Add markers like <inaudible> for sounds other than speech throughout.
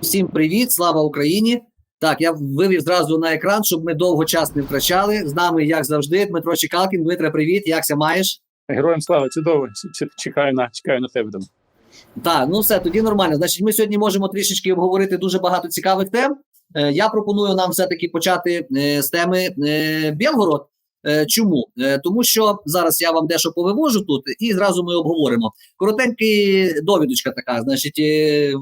Всім привіт, слава Україні! Так, я вивів зразу на екран, щоб ми довго час не втрачали. З нами, як завжди, Дмитро Чекалкін. Дмитре, привіт, якся маєш? Героям слава, чудово. Чекаю на чекаю на тебе. Так, ну все, тоді нормально. Значить, ми сьогодні можемо трішечки обговорити дуже багато цікавих тем. Е, я пропоную нам все-таки почати е, з теми е, Білгород. Е, чому? Е, тому що зараз я вам дещо повивожу тут, і зразу ми обговоримо. Коротенький довідочка така. Значить, е,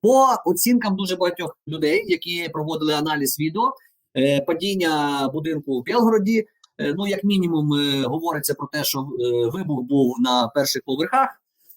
по оцінкам дуже багатьох людей, які проводили аналіз відео, е, падіння будинку в Білгороді. е, ну, як мінімум, е, говориться про те, що е, вибух був на перших поверхах.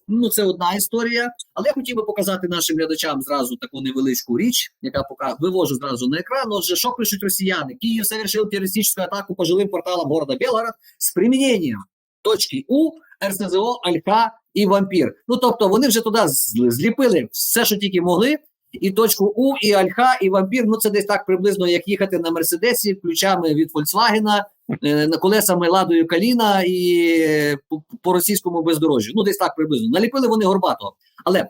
Ну, це одна історія. Але я хотів би показати нашим глядачам зразу таку невеличку річ, яка пока вивожу зразу на екран. Отже, що пишуть росіяни? Київ совершил терористичную атаку по жилым кварталам города Белгород с применением точки У, РСЗО, Алька і Вампір. Ну тобто вони вже туди зліпили все, що тільки могли. І точку У, і Альха, і Вампір. Ну це десь так приблизно, як їхати на Мерседесі, ключами від Фольксвагена, е, на колесами ладою Каліна і е, по, російському бездорожжю. Ну, десь так приблизно. Наліпили вони горбатого. Але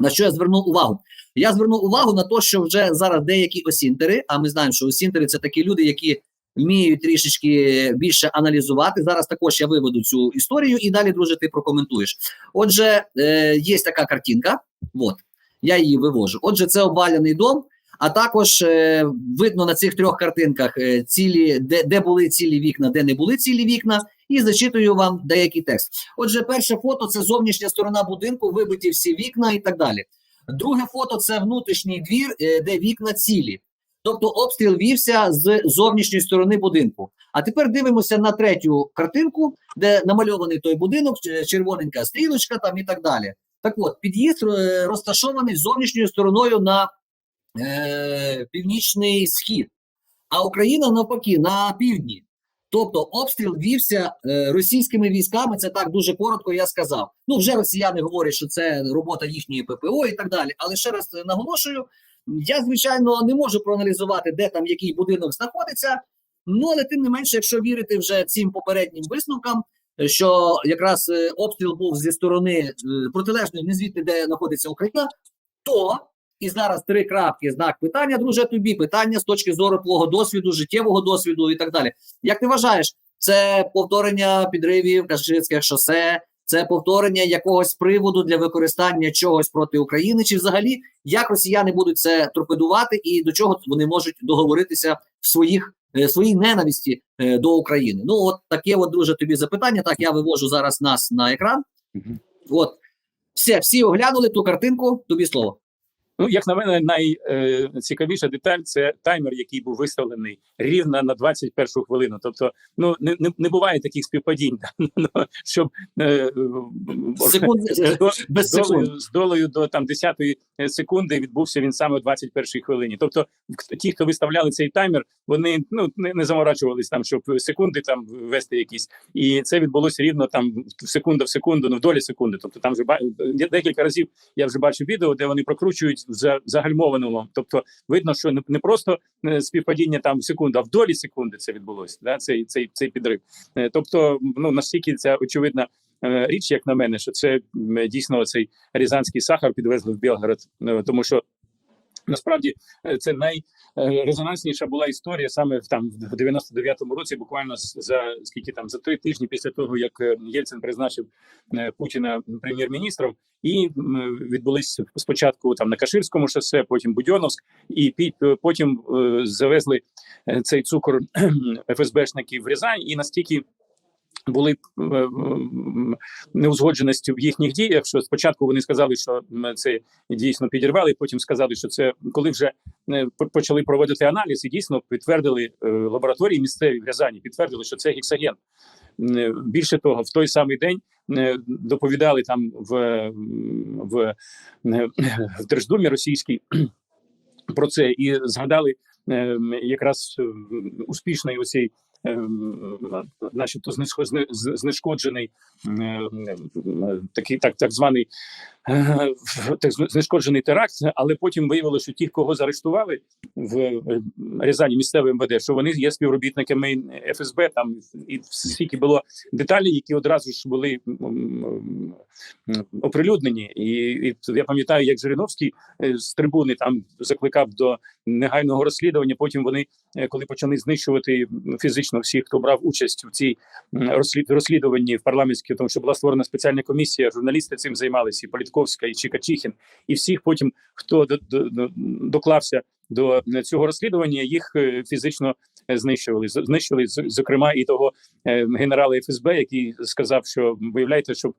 на що я звернув увагу? Я звернув увагу на те, що вже зараз деякі осінтери, а ми знаємо, що осінтери це такі люди, які вміють трішечки більше аналізувати. Зараз також я виведу цю історію і далі, друже, ти прокоментуєш. Отже, е, є така картинка. От, я її вивожу. Отже, це обваляний дом. А також е, видно на цих трьох картинках е, цілі, де, де були цілі вікна, де не були цілі вікна, і зачитую вам деякий текст. Отже, перше фото це зовнішня сторона будинку, вибиті всі вікна і так далі. Друге фото це внутрішній двір, е, де вікна цілі. Тобто обстріл вівся з зовнішньої сторони будинку. А тепер дивимося на третю картинку, де намальований той будинок, червоненька стрілочка там і так далі. Так от, під'їзд е, розташований зовнішньою стороною на е, північний схід, а Україна навпаки на півдні. Тобто обстріл вівся е, російськими військами. Це так дуже коротко. Я сказав. Ну вже росіяни говорять, що це робота їхньої ППО і так далі. Але ще раз е, наголошую: я звичайно не можу проаналізувати, де там який будинок знаходиться. Ну але тим не менше, якщо вірити вже цим попереднім висновкам, що якраз е, обстріл був зі сторони е, протилежної, не звідти, де знаходиться Україна, то і зараз три крапки, знак питання, друже, тобі питання з точки зору твого досвіду, життєвого досвіду і так далі. Як ти вважаєш, це повторення підривів Каширських шосе, це повторення якогось приводу для використання чогось проти України, чи взагалі як росіяни будуть це торпедувати і до чого вони можуть договоритися в своїх е, своїй ненависті е, до України? Ну, от таке, от, друже, тобі запитання. Так, я вивожу зараз нас на екран. От все, всі оглянули ту картинку. Тобі слово. Ну, як на мене, найцікавіша деталь це таймер, який був виставлений рівно на 21 хвилину. Тобто, ну не, не, не буває таких співпадінь, <laughs> ну, щоб е, Секунд, без секунд. з долею до там 10-ї секунди відбувся він саме о 21-й хвилині. Тобто, ті, хто виставляли цей таймер, вони ну не, не заморачувались там, щоб секунди там ввести якісь, і це відбулося рівно там в секунда в секунду, ну в долі секунди. Тобто, там вже декілька разів я вже бачив відео, де вони прокручують в загальмованому. Тобто, видно, що не, просто е, співпадіння там в секунду, а в долі секунди це відбулося. Да, цей цей цей підрив. Е, Тобто, ну настільки ця очевидна е, річ, як на мене, що це дійсно цей рязанський сахар підвезли в Білгород, тому що. Насправді е, це найрезонансніша була історія саме в там в 99-му році, буквально за скільки там за три тижні після того, як е, Єльцин призначив е, Путіна прем'єр-міністром, і відбулись спочатку там на Каширському шосе, потім Будьоновськ, і потім е, завезли е, цей цукор ФСБшників в Рязань, і настільки були е, неузгодженості в їхніх діях. Що спочатку вони сказали, що це дійсно підірвали. Потім сказали, що це коли вже е, почали проводити аналіз, і дійсно підтвердили е, лабораторії місцеві в Рязані, підтвердили, що це гексаген. Е, Більше того, в той самий день е, доповідали там в, в, е, в Держдумі російській про це і згадали е, якраз е, успішний оцей ем, начебто зне- з- знешкоджений е, е, такий так, так званий е, так знешкоджений теракт, але потім виявилося, що ті, кого заарештували в е, Рязані місцеве МВД, що вони є співробітниками ФСБ. Там і стільки було деталей, які одразу ж були оприлюднені. І, і я пам'ятаю, як Жириновський е, з трибуни там закликав до негайного розслідування. Потім вони, коли почали знищувати фізично всіх, хто брав участь в цій розслід- розслідуванні в парламентській, тому що була створена спеціальна комісія. Журналісти цим займалися, і Політковська, і Чикачихін, і всіх потім, хто до, до, до- доклався до цього розслідування, їх е, фізично е, знищували. Знищили зокрема і того е, генерала ФСБ, який сказав, що виявляєте, щоб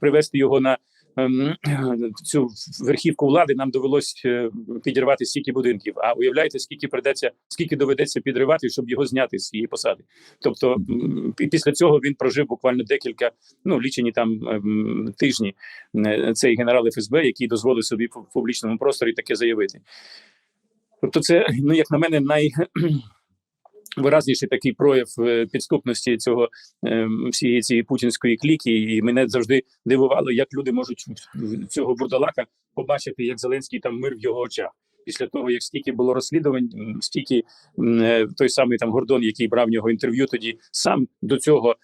привести його на <clears throat> цю верхівку влади, нам довелось е, підірвати стільки будинків. А уявляєте, скільки придеться, скільки доведеться підривати, щоб його зняти з цієї посади. Тобто, після цього він прожив буквально декілька, ну лічені там ем, тижні. е, Цей генерал ФСБ, який дозволив собі в публічному просторі таке заявити. Тобто, це ну як на мене, най виразніший такий прояв е, підступності цього е, всієї цієї путінської кліки, і мене завжди дивувало, як люди можуть цього бурдалака побачити, як Зеленський там мир в його очах. Після того, як стільки було розслідувань, стільки е, той самий там Гордон, який брав в нього інтерв'ю, тоді сам до цього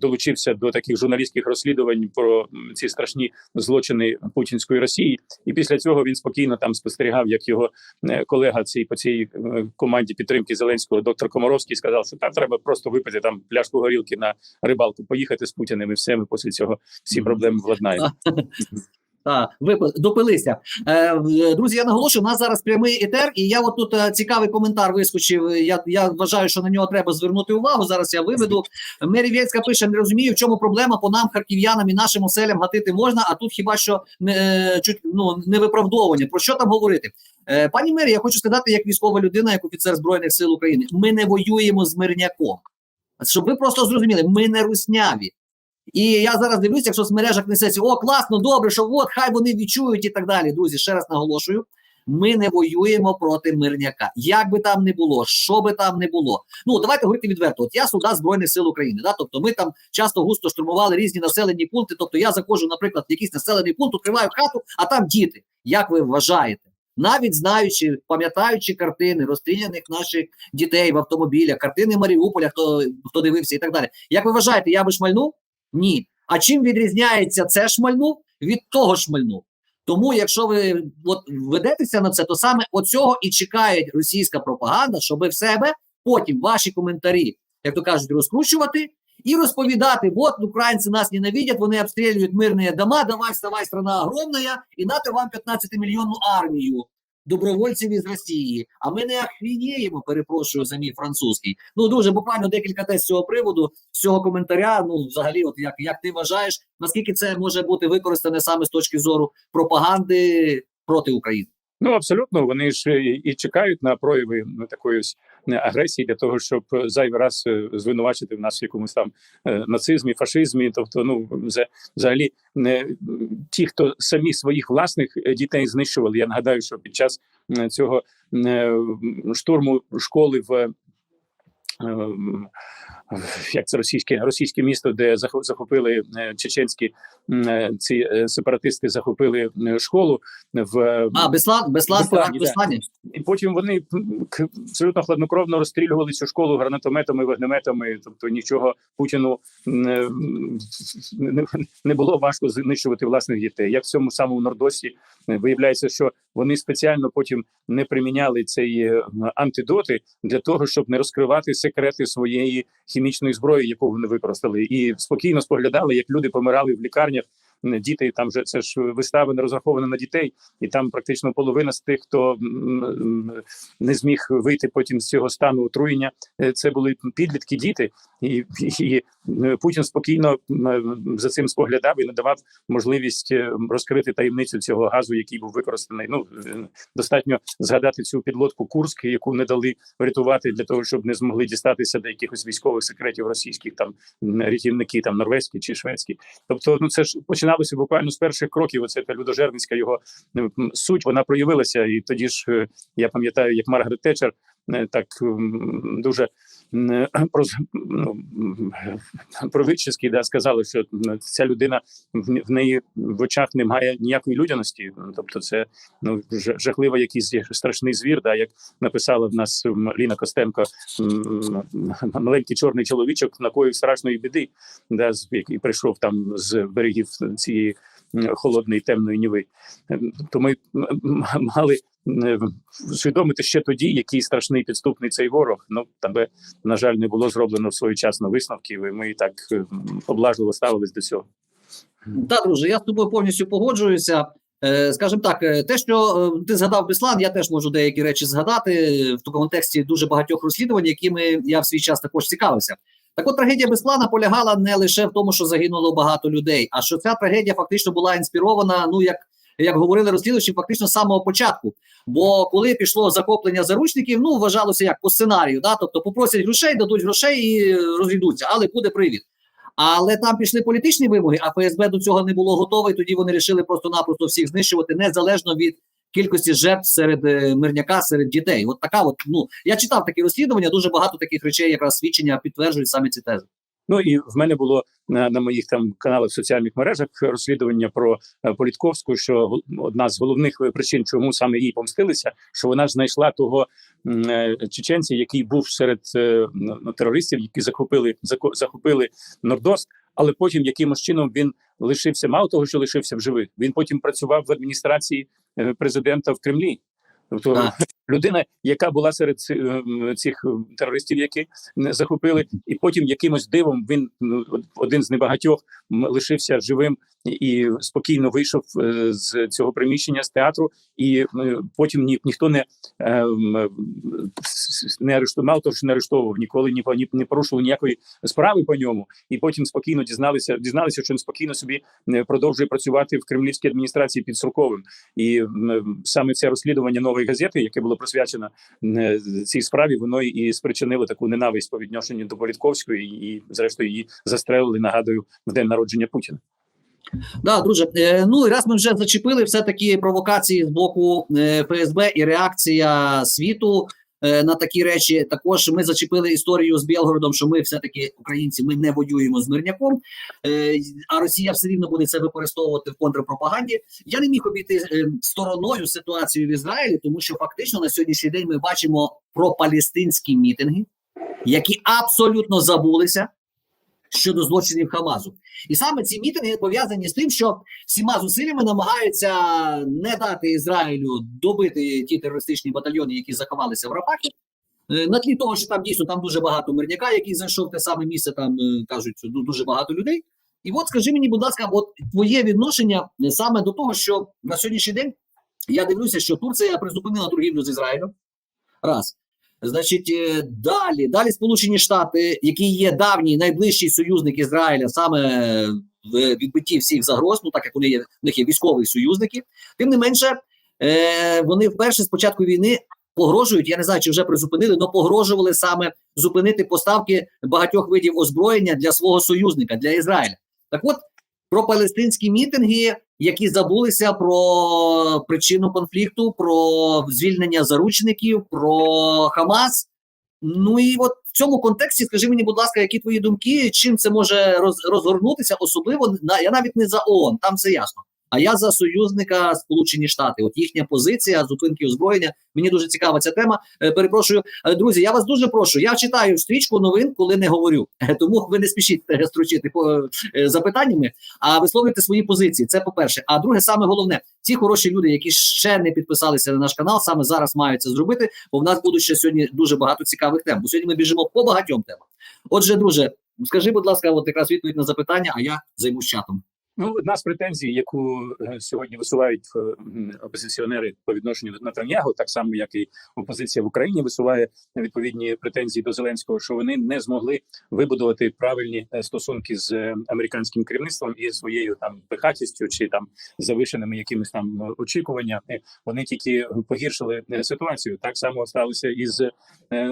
долучився до таких журналістських розслідувань про ці страшні злочини путінської Росії. І після цього він спокійно там спостерігав, як його е, колега цій по цій е, команді підтримки Зеленського, доктор Комаровський, сказав, що там треба просто випити там пляшку горілки на рибалку, поїхати з Путіним, і все ми після цього всі проблеми владнаємо. <laughs> Так, ви допилися. Е, друзі, я наголошую, у нас зараз прямий етер, і я от тут е, цікавий коментар вискочив. Я, я вважаю, що на нього треба звернути увагу. Зараз я виведу. Мері Вєцька пише: не розумію, в чому проблема по нам, харків'янам і нашим оселям гатити можна, а тут хіба що не, е, чуть ну, не виправдовування. Про що там говорити? Е, пані Мері, я хочу сказати, як військова людина, як офіцер Збройних сил України, ми не воюємо з мирняком. Щоб ви просто зрозуміли, ми не русняві. І я зараз дивлюся, якщо в соцмережах несеться, о, класно, добре, що от, хай вони відчують і так далі. Друзі, ще раз наголошую: ми не воюємо проти мирняка. Як би там не було, що би там не було. Ну, давайте говорити відверто. От я солдат Збройних сил України. Да? Тобто ми там часто густо штурмували різні населені пункти. Тобто я заходжу, наприклад, в якийсь населений пункт, відкриваю хату, а там діти. Як ви вважаєте? Навіть знаючи, пам'ятаючи картини розстріляних наших дітей в автомобілях, картини Маріуполя, хто хто дивився і так далі. Як ви вважаєте, я би шмальнув? Ні. А чим відрізняється це шмальнув від того шмальнув? Тому, якщо ви от ведетеся на це, то саме оцього і чекає російська пропаганда, щоб в себе потім ваші коментарі, як то кажуть, розкручувати і розповідати: от українці нас ненавидять, вони обстрілюють мирні дома, давай, вставай, страна огромна, і нате вам 15-мільйонну армію добровольців із Росії. А ми не ахвініємо, перепрошую за мій французький. Ну дуже буквально декілька тез цього приводу, з цього коментаря. Ну, взагалі, от як, як ти вважаєш, наскільки це може бути використане саме з точки зору пропаганди проти України? Ну абсолютно, вони ж і, і чекають на прояви на такої ось агресії для того, щоб е, зайвий раз е, звинувачити в нас в якомусь там е, нацизмі, фашизмі. Тобто, ну взагалі не ті, хто самі своїх власних е, дітей знищували. Я нагадаю, що під час е, цього е, штурму школи в. е, Як це російське російське місто, де захо- захопили е, чеченські е, ці е, сепаратисти, захопили е, школу в е, А, Беслан, Беслан, Беслані. Беслані? І потім вони абсолютно хладнокровно розстрілювали цю школу гранатометами, вогнеметами. Тобто нічого Путіну е, не, не було важко знищувати власних дітей. Як в цьому самому Нордосі е, виявляється, що вони спеціально потім не приміняли цей е, антидоти для того, щоб не розкривати секрети своєї хімічної зброї, яку вони використали, і спокійно споглядали, як люди помирали в лікарнях. Діти там же це ж вистави не розраховані на дітей, і там практично половина з тих, хто не зміг вийти потім з цього стану отруєння. е, Це були підлітки, діти, і, і е, Путін спокійно за цим споглядав і надавав можливість е, розкрити таємницю цього газу, який був використаний. Ну достатньо згадати цю підлодку Курськ, яку не дали врятувати для того, щоб не змогли дістатися до якихось військових секретів російських там рятівники, там норвезькі чи шведські. Тобто, ну це ж починалося буквально з перших кроків. Оце та людожерницька його суть вона проявилася. І тоді ж е, я пам'ятаю, як Маргарет Тетчер е, так дуже про ну, про Витчиський, да, сказали, що ця людина в неї в очах немає ніякої людяності. Ну, Тобто, це ну жахливо, якийсь страшний звір. Да, як написала в нас Ліна Костенко, маленький чорний чоловічок накоїв страшної біди, да, який прийшов там з берегів цієї холодної темної ніви. Ем, То ми мали усвідомити ще тоді, який страшний підступний цей ворог. Ну там, на жаль, не було зроблено своєчасно висновків, і ми так е, поблажливо ставились до цього. Так, друже, я з тобою повністю погоджуюся. Е, Скажімо так, е, те, що е, ти згадав Беслан, я теж можу деякі речі згадати е, в контексті дуже багатьох розслідувань, якими я в свій час також цікавився. Так от трагедія Беслана полягала не лише в тому, що загинуло багато людей, а що ця трагедія фактично була інспірована, ну як, як говорили розслідувачі, фактично з самого початку. Бо коли пішло захоплення заручників, ну вважалося як по сценарію, да? тобто попросять грошей, дадуть грошей і розійдуться, але буде привід. Але там пішли політичні вимоги, а ФСБ до цього не було готове. і Тоді вони вирішили просто-напросто всіх знищувати незалежно від кількості жертв серед е, мирняка, серед дітей. От така, от ну я читав такі розслідування. Дуже багато таких речей, якраз свідчення підтверджують саме ці тези. Ну і в мене було на, на моїх там каналах в соціальних мережах розслідування про е, Політковську, що одна з головних е, причин, чому саме їй помстилися, що вона ж знайшла того е, чеченця, який був серед е, ну, терористів, які захопили захопили Нордост. Але потім якимось чином він лишився, мало того, що лишився в живих. Він потім працював в адміністрації е, президента в Кремлі. Тобто. Людина, яка була серед е, цих е, терористів, які захопили, і потім якимось дивом він ну, один з небагатьох лишився живим і спокійно вийшов е, з цього приміщення з театру, і потім ні, ніхто не, не арештував, того, що не арештовував, ніколи ні, ні, не порушував ніякої справи по ньому, і потім спокійно дізналися, дізналися, що він спокійно собі продовжує працювати в кремлівській адміністрації під Сурковим. І саме це розслідування нової газети, яке було присвячено е, цій справі, воно і спричинило таку ненависть по відношенню до Політковської, і зрештою її застрелили. Нагадую, в день народження Путіна. Да, друже, е, ну і раз ми вже зачепили все таки провокації з боку е, ФСБ і реакція світу на такі речі. Також ми зачепили історію з Білгородом, що ми все таки українці, ми не воюємо з мирняком, е, а Росія все рівно буде це використовувати в контрпропаганді. Я не міг обійти е, стороною ситуацію в Ізраїлі, тому що фактично на сьогоднішній день ми бачимо пропалестинські мітинги, які абсолютно забулися щодо злочинів Хамазу. І саме ці мітинги пов'язані з тим, що всіма зусиллями намагаються не дати Ізраїлю добити ті терористичні батальйони, які заховалися в Рапахі. Е, На тлі того, що там дійсно там дуже багато мирняка, який зайшов те саме місце, там е, кажуть, дуже багато людей. І от скажи мені, будь ласка, от твоє відношення е, саме до того, що на сьогоднішній день я дивлюся, що Турція призупинила торгівлю з Ізраїлем. Раз. Значить, е, далі, далі Сполучені Штати, які є давній найближчий союзник Ізраїля, саме в відбитті всіх загроз, ну так як вони є, в них є військові союзники. Тим не менше, е, вони вперше з початку війни погрожують. Я не знаю, чи вже призупинили, але погрожували саме зупинити поставки багатьох видів озброєння для свого союзника для Ізраїля. Так от про палестинські мітинги, які забулися про причину конфлікту, про звільнення заручників, про Хамас. Ну і от в цьому контексті скажи мені, будь ласка, які твої думки, чим це може роз, розгорнутися, особливо на я навіть не за ООН, там все ясно. А я за союзника Сполучені Штати. От їхня позиція зупинки озброєння. Мені дуже цікава ця тема. Е, перепрошую, Е, друзі. Я вас дуже прошу. Я читаю стрічку новин, коли не говорю. Е, Тому ви не спішіть строчити по запитаннями, а висловлюйте свої позиції. Це по перше. А друге, саме головне, ці хороші люди, які ще не підписалися на наш канал, саме зараз мають це зробити. Бо в нас будуть ще сьогодні дуже багато цікавих тем. Бо сьогодні ми біжимо по багатьом темам. Отже, друже, скажи, будь ласка, от якраз відповідь на запитання, а я займусь чатом. Ну, одна з претензій, яку е, сьогодні висувають е, опозиціонери по відношенню до Натаньягу, так само як і опозиція в Україні висуває відповідні претензії до Зеленського, що вони не змогли вибудувати правильні е, стосунки з американським керівництвом і своєю там пихатістю чи там завишеними якимись там очікуваннями. Вони тільки погіршили ситуацію. Так само сталося і з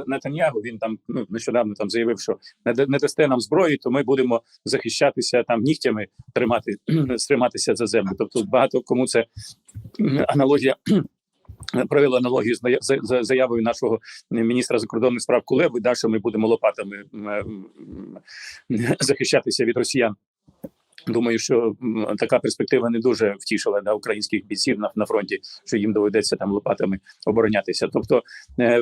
Натаньягу. Він там ну нещодавно там заявив, що не дасте нам зброї, то ми будемо захищатися там нігтями тримати <clears throat> стриматися за землю. Тобто багато кому це аналогія <clears throat> провели аналогію з зая- за- за заявою нашого міністра закордонних справ Кулеби, да, що ми будемо лопатами захищатися від росіян. Думаю, що така перспектива не дуже втішила да, українських бійців на, на фронті, що їм доведеться там лопатами оборонятися. Тобто е,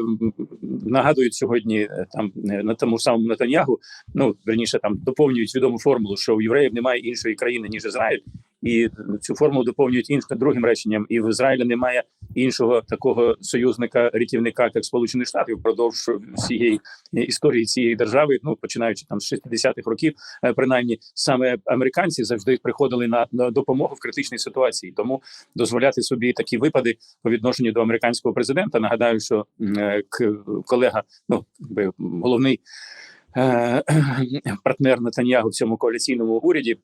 нагадують сьогодні е, там е, на тому ж самому Натаньягу, ну верніше там доповнюють відому формулу, що у євреїв немає іншої країни ніж Ізраїль, і цю формулу доповнюють іншим другим реченням. І в Ізраїлі немає іншого такого союзника рятівника, як Сполучених Штатів, впродовж всієї історії цієї держави. Ну починаючи там з 60-х років, е, принаймні саме американці завжди приходили на, на допомогу в критичній ситуації. Тому дозволяти собі такі випади по відношенню до американського президента. Нагадаю, що е, колега, ну головний е, <clears throat> партнер Нетаньягу в цьому коаліційному уряді.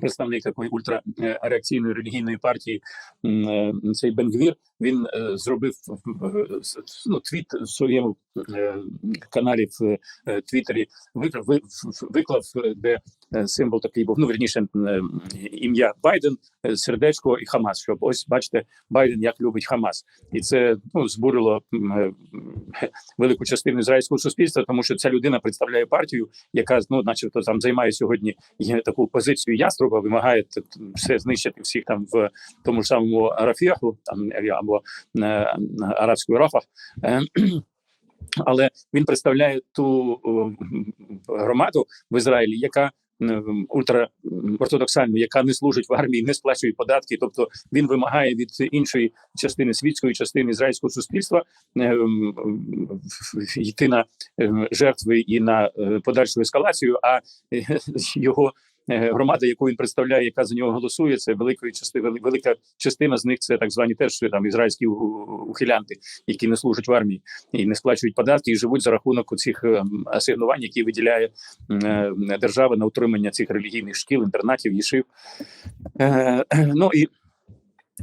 Представник такої ультрареакційної релігійної партії цей Бенгвір він е, зробив е, ну, твіт в своєму е, каналі в е, Твіттері, виклав, ви- виклав, де е, символ такий був. Ну верніше е, ім'я Байден, е, сердечко і Хамас. Щоб ось бачите, Байден як любить Хамас, і це ну збурило е, велику частину ізраїльського суспільства, тому що ця людина представляє партію, яка ну, начебто, там займає сьогодні таку позицію яструба, вимагає все знищити всіх там в тому ж самому Рафіаху, там або е, арабської Рафах. Е, <clears throat> Але він представляє ту о, громаду в Ізраїлі, яка ультраортодоксальну, яка не служить в армії, не сплачує податки. Тобто він вимагає від іншої частини світської частини ізраїльського суспільства е, йти на е, жертви і на е, подальшу ескалацію. А е, його е, громада, яку він представляє, яка за нього голосує, це великої частини велика частина з них це так звані теж там ізраїльські ухилянти, які не служать в армії і не сплачують податки, і живуть за рахунок цих асигнувань, які виділяє е, держава на утримання цих релігійних шкіл, інтернатів, їшив. Е, Ну і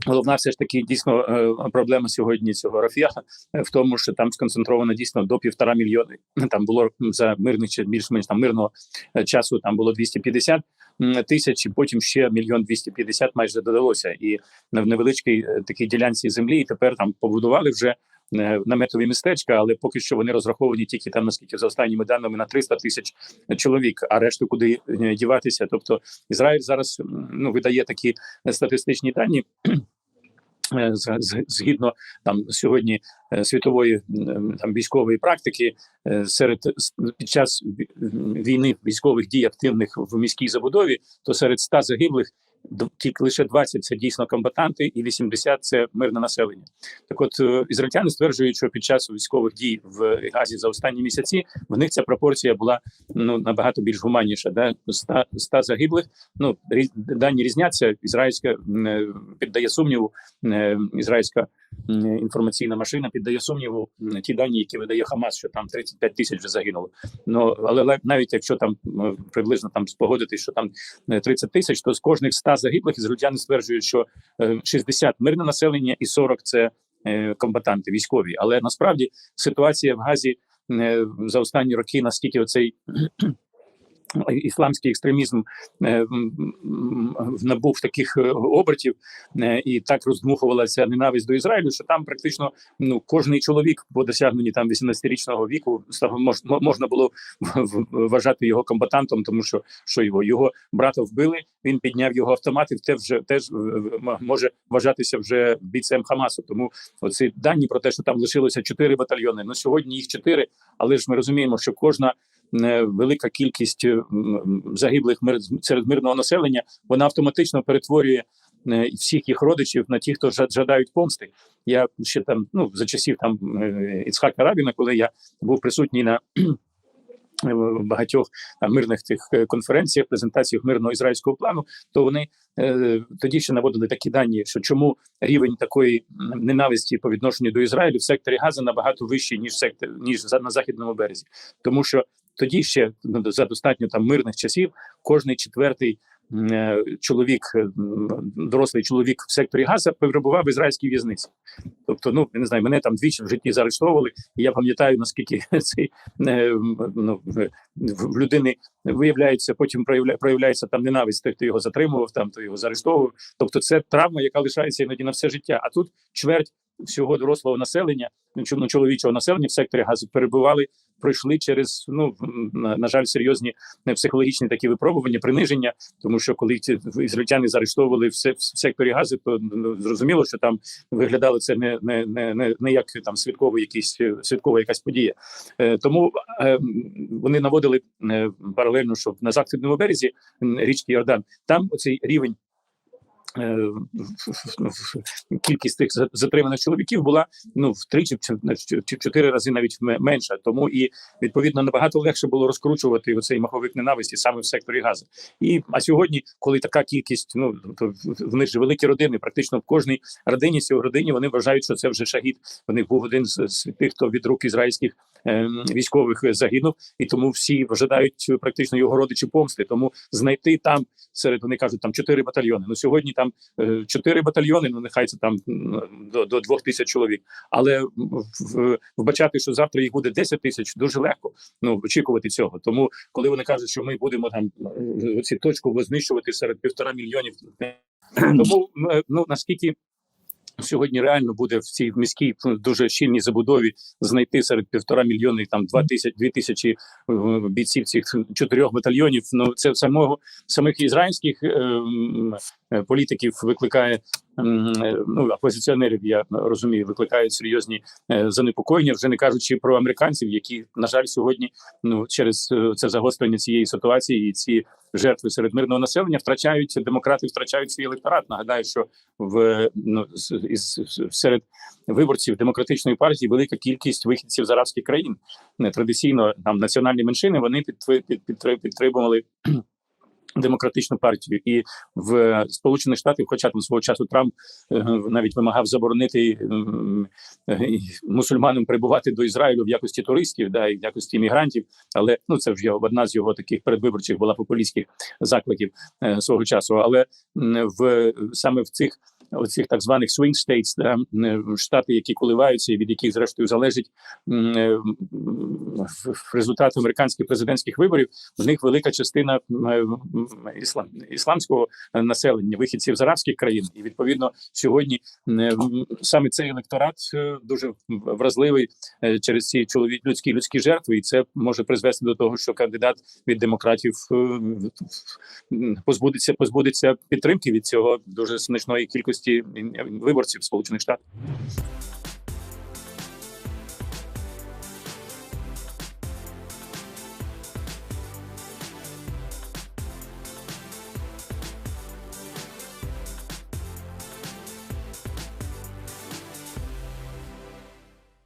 Головна все ж таки дійсно е, проблема сьогодні цього Рафія е, в тому, що там сконцентровано дійсно до півтора мільйони. Там було за мирних чи більш-менш там мирного е, часу. Там було 250 м, тисяч, і потім ще мільйон 250 майже додалося. І на невеличкій такій ділянці землі. І тепер там побудували вже наметові містечка, але поки що вони розраховані тільки там, наскільки за останніми даними на 300 тисяч чоловік, а решту куди е, діватися. Тобто Ізраїль зараз ну видає такі е, статистичні дані. е, Згідно там сьогодні е, світової там військової практики, е, серед під час війни військових дій активних в міській забудові, то серед 100 загиблих тільки лише 20 – це дійсно комбатанти, і 80 – це мирне населення. Так, от е, ізраїльтяни стверджують, що під час військових дій в Газі за останні місяці в них ця пропорція була ну набагато більш гуманніша. Да? 100, 100 загиблих. Ну дані різняться. Ізраїльська е, піддає сумніву. е, Ізраїльська інформаційна машина піддає сумніву ті дані, які видає Хамас, що там 35 тисяч вже загинуло. Ну але ле- навіть якщо там приблизно там спогодитись, що там е, 30 тисяч, то з кожних 100 загиблих ізраїльтяни стверджують, що е, 60 мирне населення і 40 – це е, комбатанти військові. Але насправді ситуація в Газі е, за останні роки настільки оцей ісламський екстремізм е, набув таких е, обертів е, і так роздмухувалася ненависть до Ізраїлю, що там практично ну кожний чоловік по досягненні там 18-річного віку можна було вважати його комбатантом, тому що що його його брата вбили. Він підняв його автомат і те вже теж може вважатися вже бійцем Хамасу. Тому оці дані про те, що там лишилося чотири батальйони. Ну сьогодні їх чотири, але ж ми розуміємо, що кожна велика кількість е, загиблих серед мирного населення вона автоматично перетворює е, всіх їх родичів на ті, хто жа- жадають помсти. Я ще там ну за часів там е, Іцхака Рабіна, коли я був присутній на багатьох мирних тих конференціях, презентаціях мирного ізраїльського плану, то вони тоді ще наводили такі дані, що чому рівень такої ненависті по відношенню до Ізраїлю в секторі Газа набагато вищий ніж сектор, ніж на західному березі, тому що тоді ще ну, за достатньо там мирних часів кожний четвертий. е, Чоловік, е, дорослий чоловік в секторі Газа перебував в ізраїльській в'язниці. Тобто, ну не знаю, мене там двічі в житті заарештовували, і я пам'ятаю наскільки <laughs> цей е, ну, в, людини виявляється, потім проявля, проявляється там ненависть, той, хто його затримував, там то його заарештовував. Тобто, це травма, яка лишається іноді на все життя. А тут чверть всього дорослого населення, ну, чоловічого населення в секторі газу перебували, пройшли через ну на, жаль, серйозні е, психологічні такі випробування, приниження. Тому що коли ці ізраїльтяни заарештовували в, се- в секторі газу, то ну, зрозуміло, що там виглядало це не, не, не, не, як там святковий якийсь е, святкова якась подія. Е, тому е, вони наводили е, паралельно, що на західному березі річки Йордан там оцей рівень. Е, Кількість тих за- затриманих чоловіків була ну втричі чи чотири рази навіть менша. Тому і відповідно набагато легше було розкручувати оцей маховик ненависті саме в секторі газу. І а сьогодні, коли така кількість, ну то в- них же великі родини, практично в кожній родині цій родині вони вважають, що це вже шагід. Вони був один з, з тих, хто від рук ізраїльських ем, військових е, загинув, і тому всі вжидають е, практично його родичі помсти. Тому знайти там серед вони кажуть там чотири батальйони. Ну сьогодні там е, чотири батальйони. Ну нехай це там до, до двох тисяч чоловік. Але вбачати, що завтра їх буде 10 тисяч, дуже легко. Ну очікувати цього. Тому коли вони кажуть, що ми будемо там е, ці точку знищувати серед півтора мільйонів, <clears throat> тому е, ну наскільки. Сьогодні реально буде в цій міській дуже щільній забудові знайти серед півтора мільйони там два тисяч дві тисячі е, бійців цих чотирьох батальйонів. Ну це самого самих ізраїльських е, е, політиків викликає ну опозиціонерів. Я розумію, викликають серйозні е, занепокоєння, вже не кажучи про американців, які на жаль сьогодні ну через е, це загострення цієї ситуації і ці жертви серед мирного населення втрачають демократи, втрачають свій електорат. Нагадаю, що в ну із серед виборців демократичної партії велика кількість вихідців з арабських країн. Традиційно там національні меншини вони підтри- під, підтри- підтримували. Демократичну партію і в Сполучених Штатах, хоча там свого часу Трамп е, навіть вимагав заборонити е, мусульманам прибувати до Ізраїлю в якості туристів, да і в якості мігрантів. Але ну це вже одна з його таких передвиборчих була популістських закликів е, свого часу. Але в саме в цих оцих так званих swing states, да, штати, які коливаються, і від яких зрештою залежить е, результат американських президентських виборів, в них велика частина е, іслам ісламського е, населення, вихідців з арабських країн, і відповідно сьогодні е, саме цей електорат е, дуже вразливий е, через ці чоловік людські людські жертви, і це може призвести до того, що кандидат від демократів е, позбудеться позбудеться підтримки від цього дуже значної кількості ін- виборців Сполучених Штатів.